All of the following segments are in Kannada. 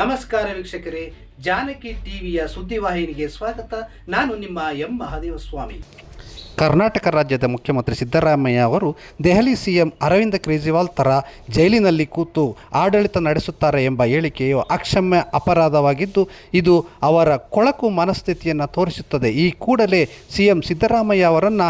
ನಮಸ್ಕಾರ ವೀಕ್ಷಕರೇ, ಜಾನಕಿ ಟಿವಿಯ ಸುದ್ದಿವಾಹಿನಿಗೆ ಸ್ವಾಗತ. ನಾನು ನಿಮ್ಮ ಎಂ. ಮಹಾದೇವ ಸ್ವಾಮಿ ಕರ್ನಾಟಕ ರಾಜ್ಯದ ಮುಖ್ಯಮಂತ್ರಿ ಸಿದ್ದರಾಮಯ್ಯ ಅವರು ದೆಹಲಿ ಸಿಎಂ ಅರವಿಂದ ಕೇಜ್ರಿವಾಲ್ ಥರ ಜೈಲಿನಲ್ಲಿ ಕೂತು ಆಡಳಿತ ನಡೆಸುತ್ತಾರೆ ಎಂಬ ಹೇಳಿಕೆಯು ಅಕ್ಷಮ್ಯ ಅಪರಾಧವಾಗಿದ್ದು, ಇದು ಅವರ ಕೊಳಕು ಮನಸ್ಥಿತಿಯನ್ನು ತೋರಿಸುತ್ತದೆ. ಈ ಕೂಡಲೇ ಸಿಎಂ ಸಿದ್ದರಾಮಯ್ಯ ಅವರನ್ನು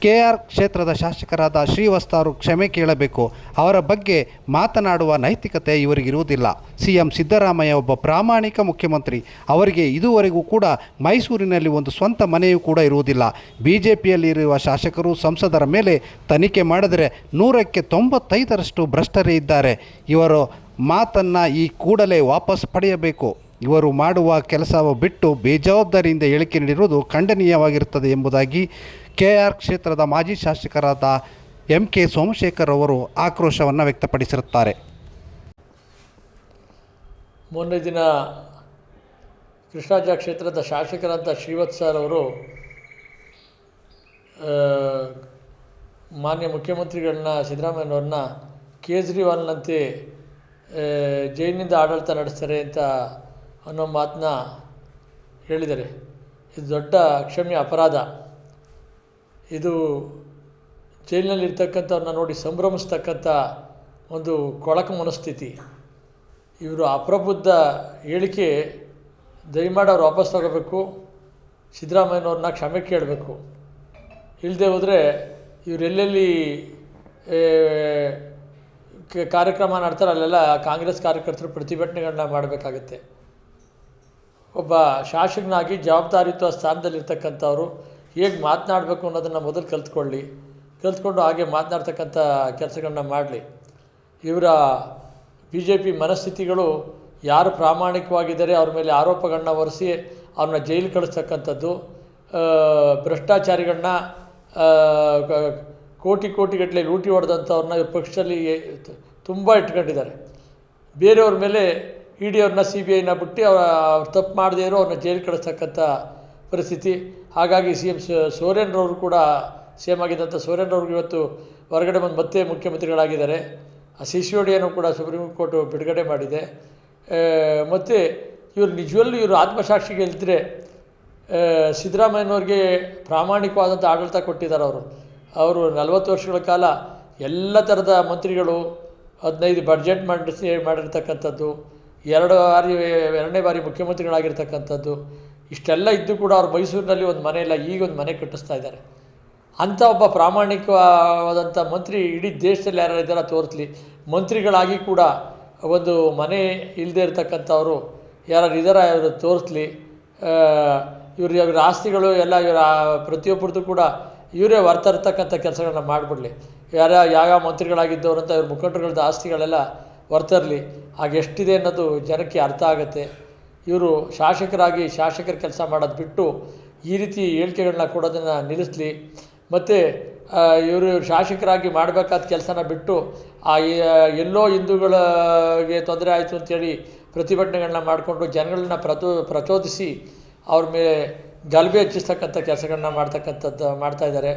ಕೆ ಆರ್ ಕ್ಷೇತ್ರದ ಶಾಸಕರಾದ ಶ್ರೀವಸ್ತಾರು ಕ್ಷಮೆ ಕೇಳಬೇಕು. ಅವರ ಬಗ್ಗೆ ಮಾತನಾಡುವ ನೈತಿಕತೆ ಇವರಿಗಿರುವುದಿಲ್ಲ. ಸಿ ಎಂ ಸಿದ್ದರಾಮಯ್ಯ ಒಬ್ಬ ಪ್ರಾಮಾಣಿಕ ಮುಖ್ಯಮಂತ್ರಿ. ಅವರಿಗೆ ಇದುವರೆಗೂ ಕೂಡ ಮೈಸೂರಿನಲ್ಲಿ ಒಂದು ಸ್ವಂತ ಮನೆಯೂ ಕೂಡ ಇರುವುದಿಲ್ಲ. ಬಿ ಜೆ ಶಾಸಕರು ಸಂಸದರ ಮೇಲೆ ತನಿಖೆ ಮಾಡಿದರೆ ನೂರಕ್ಕೆ ತೊಂಬತ್ತೈದರಷ್ಟು ಭ್ರಷ್ಟರೇ ಇದ್ದಾರೆ. ಇವರು ಮಾತನ್ನು ಈ ಕೂಡಲೇ ವಾಪಸ್ ಪಡೆಯಬೇಕು. ಇವರು ಮಾಡುವ ಕೆಲಸ ಬಿಟ್ಟು ಬೇಜವಾಬ್ದಾರಿಯಿಂದ ಹೇಳಿಕೆ ನೀಡಿರುವುದು ಖಂಡನೀಯವಾಗಿರುತ್ತದೆ ಎಂಬುದಾಗಿ ಕೆ ಆರ್ ಕ್ಷೇತ್ರದ ಮಾಜಿ ಶಾಸಕರಾದ ಎಂ ಕೆ ಸೋಮಶೇಖರ್ ಅವರು ಆಕ್ರೋಶವನ್ನು ವ್ಯಕ್ತಪಡಿಸಿರುತ್ತಾರೆ. ಮೊನ್ನೆ ದಿನ ಕೃಷ್ಣಾಜ ಕ್ಷೇತ್ರದ ಶಾಸಕರಂತ ಶ್ರೀವತ್ ಸರ್ ಅವರು ಮಾನ್ಯ ಮುಖ್ಯಮಂತ್ರಿಗಳನ್ನ, ಸಿದ್ದರಾಮಯ್ಯನವ್ರನ್ನ ಕೇಜ್ರಿವಾಲ್ನಂತೆ ಜೈಲಿನಿಂದ ಆಡಳಿತ ನಡೆಸ್ತಾರೆ ಅಂತ ಅನ್ನೋ ಮಾತನ್ನ ಹೇಳಿದ್ದಾರೆ ಇದು ದೊಡ್ಡ ಕ್ಷಮ್ಯ ಅಪರಾಧ. ಇದು ಜೈಲಿನಲ್ಲಿರ್ತಕ್ಕಂಥವ್ರನ್ನ ನೋಡಿ ಸಂಭ್ರಮಿಸ್ತಕ್ಕಂಥ ಒಂದು ಕೊಳಕು ಮನಸ್ಥಿತಿ. ಇವರು ಅಪ್ರಬುದ್ಧ ಹೇಳಿಕೆ ದಯಮಾಡಿ ಅವ್ರು ವಾಪಸ್ ತಗೋಬೇಕು. ಸಿದ್ದರಾಮಯ್ಯನವ್ರನ್ನ ಕ್ಷಮೆ ಕೇಳಬೇಕು. ಇಲ್ಲದೆ ಹೋದರೆ ಇವರೆಲ್ಲೆಲ್ಲಿ ಕಾರ್ಯಕ್ರಮ ನಡ್ತಾರೆ ಅಲ್ಲೆಲ್ಲ ಕಾಂಗ್ರೆಸ್ ಕಾರ್ಯಕರ್ತರು ಪ್ರತಿಭಟನೆಗಳನ್ನ ಮಾಡಬೇಕಾಗತ್ತೆ. ಒಬ್ಬ ಶಾಸಕನಾಗಿ ಜವಾಬ್ದಾರಿತ್ವ ಸ್ಥಾನದಲ್ಲಿರ್ತಕ್ಕಂಥವ್ರು ಹೇಗೆ ಮಾತನಾಡಬೇಕು ಅನ್ನೋದನ್ನು ಮೊದಲು ಕಲ್ತ್ಕೊಳ್ಳಿ. ಕಲ್ತ್ಕೊಂಡು ಹಾಗೆ ಮಾತನಾಡ್ತಕ್ಕಂಥ ಕೆಲಸಗಳನ್ನ ಮಾಡಲಿ. ಇವರ ಬಿ ಜೆ ಪಿ ಮನಸ್ಥಿತಿಗಳು ಯಾರು ಪ್ರಾಮಾಣಿಕವಾಗಿದ್ದಾರೆ ಅವ್ರ ಮೇಲೆ ಆರೋಪಗಳನ್ನ ಹೊರಿಸಿ ಅವ್ರನ್ನ ಜೈಲು ಕಳಿಸ್ತಕ್ಕಂಥದ್ದು ಭ್ರಷ್ಟಾಚಾರಿಗಳನ್ನ ಕೋಟಿ ಕೋಟಿಗಟ್ಟಲೆ ಲೂಟಿ ಹೊಡೆದಂಥವ್ರನ್ನ ಪಕ್ಷದಲ್ಲಿ ತುಂಬ ಇಟ್ಕೊಂಡಿದ್ದಾರೆ. ಬೇರೆಯವ್ರ ಮೇಲೆ ಇ ಡಿ ಅವ್ರನ್ನ ಸಿ ಬಿ ಐನ ಬಿಟ್ಟು ಅವ್ರ ತಪ್ಪು ಮಾಡದೇ ಇರೋ ಅವ್ರನ್ನ ಜೈಲು ಕಳಿಸ್ತಕ್ಕಂಥ ಪರಿಸ್ಥಿತಿ. ಹಾಗಾಗಿ ಸಿ ಎಂ ಸೋರೇನ್ರವರು ಕೂಡ ಸಿ ಎಂ ಆಗಿದ್ದಂಥ ಸೋರೇನ್ರವ್ರಿಗೆ ಇವತ್ತು ಹೊರಗಡೆ ಬಂದು ಮತ್ತೆ ಮುಖ್ಯಮಂತ್ರಿಗಳಾಗಿದ್ದಾರೆ. ಆ ಸಿಸಿಯೋಡಿಯನ್ನು ಕೂಡ ಸುಪ್ರೀಂ ಕೋರ್ಟ್ ಬಿಡುಗಡೆ ಮಾಡಿದೆ. ಮತ್ತು ಇವರು ನಿಜವಲ್ಲೂ ಇವರು ಆತ್ಮಸಾಕ್ಷಿಗೆ ಇಲ್ದರೆ ಸಿದ್ದರಾಮಯ್ಯನವ್ರಿಗೆ ಪ್ರಾಮಾಣಿಕವಾದಂಥ ಆಡಳಿತ ಕೊಟ್ಟಿದ್ದಾರೆ ಅವರು. ಅವರು ನಲವತ್ತು ವರ್ಷಗಳ ಕಾಲ ಎಲ್ಲ ಥರದ ಮಂತ್ರಿಗಳು, ಹದಿನೈದು ಬಡ್ಜೆಟ್ ಮಂಡಿಸಿ ಮಾಡಿರ್ತಕ್ಕಂಥದ್ದು. ಎರಡು ಬಾರಿ, ಎರಡನೇ ಬಾರಿ ಮುಖ್ಯಮಂತ್ರಿಗಳಾಗಿರ್ತಕ್ಕಂಥದ್ದು, ಇಷ್ಟೆಲ್ಲ ಇದ್ದು ಕೂಡ ಅವ್ರು ಮೈಸೂರಿನಲ್ಲಿ ಒಂದು ಮನೆ ಇಲ್ಲ, ಈಗ ಒಂದು ಮನೆ ಕಟ್ಟಿಸ್ತಾ ಇದ್ದಾರೆ. ಅಂಥ ಒಬ್ಬ ಪ್ರಾಮಾಣಿಕವಾದಂಥ ಮಂತ್ರಿ ಇಡೀ ದೇಶದಲ್ಲಿ ಯಾರು ಇದ್ದಾರ ತೋರಿಸ್ಲಿ. ಮಂತ್ರಿಗಳಾಗಿ ಕೂಡ ಒಂದು ಮನೆ ಇಲ್ಲದೆ ಇರತಕ್ಕಂಥವ್ರು ಯಾರು ಇದ್ದಾರ ಇವರು ತೋರಿಸ್ಲಿ. ಇವ್ರ ಇವ್ರ ಆಸ್ತಿಗಳು ಎಲ್ಲ ಇವರ ಪ್ರತಿಯೊಬ್ಬರದ್ದು ಕೂಡ ಇವರೇ ಹೊರ್ತರ್ತಕ್ಕಂಥ ಕೆಲಸಗಳನ್ನ ಮಾಡಿಬಿಡ್ಲಿ. ಯಾರ್ಯಾವ ಯಾವ್ಯಾವ ಅಂತ ಇವ್ರ ಮುಖಂಡರುಗಳದ್ದು ಆಸ್ತಿಗಳೆಲ್ಲ ಹೊರ್ತರಲಿ ಹಾಗೆ ಎಷ್ಟಿದೆ ಅನ್ನೋದು ಜನಕ್ಕೆ ಅರ್ಥ ಆಗುತ್ತೆ. ಇವರು ಶಾಸಕರಾಗಿ ಶಾಸಕರ ಕೆಲಸ ಮಾಡೋದು ಬಿಟ್ಟು ಈ ರೀತಿ ಹೇಳಿಕೆಗಳನ್ನ ಕೊಡೋದನ್ನು ನಿಲ್ಲಿಸಲಿ. ಮತ್ತು ಇವರು ಶಾಸಕರಾಗಿ ಮಾಡಬೇಕಾದ ಕೆಲಸನ ಬಿಟ್ಟು ಆ ಎಲ್ಲೋ ಹಿಂದೂಗಳಿಗೆ ತೊಂದರೆ ಆಯಿತು ಅಂತೇಳಿ ಪ್ರತಿಭಟನೆಗಳನ್ನ ಮಾಡಿಕೊಂಡು ಜನಗಳನ್ನ ಪ್ರಚೋ, ಪ್ರಚೋದಿಸಿ ಅವ್ರ ಮೇಲೆ ಗಲಭೆ ಹೆಚ್ಚಿಸ್ತಕ್ಕಂಥ ಕೆಲಸಗಳನ್ನ ಮಾಡ್ತಕ್ಕಂಥದ್ದು ಮಾಡ್ತಾಯಿದ್ದಾರೆ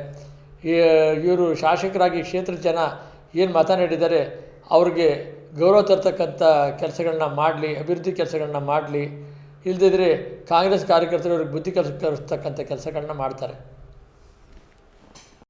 ಇವರು ಶಾಸಕರಾಗಿ ಕ್ಷೇತ್ರದ ಜನ ಏನು ಮಾತನಾಡಿದ್ದಾರೆ ಅವ್ರಿಗೆ ಗೌರವ ತರ್ತಕ್ಕಂಥ ಕೆಲಸಗಳನ್ನ ಮಾಡಲಿ, ಅಭಿವೃದ್ಧಿ ಕೆಲಸಗಳನ್ನ ಮಾಡಲಿ ಇಲ್ಲದಿದ್ದರೆ ಕಾಂಗ್ರೆಸ್ ಕಾರ್ಯಕರ್ತರು ಅವ್ರಿಗೆ ಬುದ್ಧಿ ಕಲಿಸ್ತಕ್ಕಂಥ ಕೆಲಸಗಳನ್ನ ಮಾಡ್ತಾರೆ.